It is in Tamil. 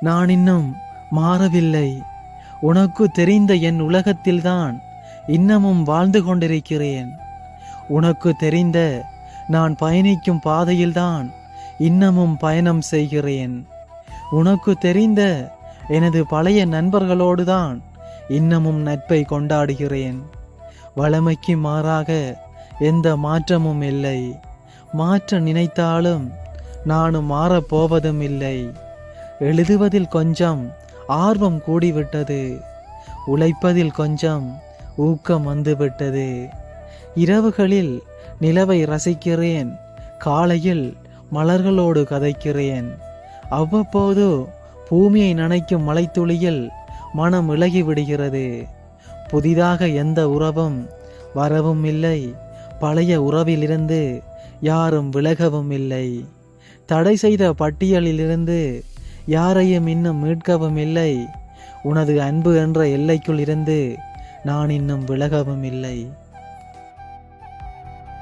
நான் இன்னும் மாறவில்லை. உனக்கு தெரிந்த என் உலகத்தில்தான் இன்னமும் வாழ்ந்து கொண்டிருக்கிறேன். உனக்கு தெரிந்த நான் பயணிக்கும் பாதையில்தான் இன்னமும் பயணம் செய்கிறேன். உனக்கு தெரிந்த எனது பழைய நண்பர்களோடுதான் இன்னமும் நட்பை கொண்டாடுகிறேன். வளமைக்கு மாறாக எந்த மாற்றமும் இல்லை. மாற்ற நினைத்தாலும் நானும் மாறப்போவதும் இல்லை. எழுதுவதில் கொஞ்சம் ஆர்வம் கூடிவிட்டது. உழைப்பதில் கொஞ்சம் ஊக்கம் வந்துவிட்டது. இரவுகளில் நிலவை ரசிக்கிறேன். காலையில் மலர்களோடு கதைக்கிறேன். அவ்வப்போது பூமியை நனைக்கும் மலைத்துளியில் மனம் இளகி விடுகிறது. புதிதாக எந்த உறவும் வரவும் இல்லை. பழைய உறவிலிருந்து யாரும் விலகவும் இல்லை. தடை செய்த பட்டியலிலிருந்து யாரையும் இன்னும் மீட்கவும் இல்லை. உனது அன்பு என்ற எல்லைக்குள் இருந்து நான் இன்னும் விலகவும் இல்லை.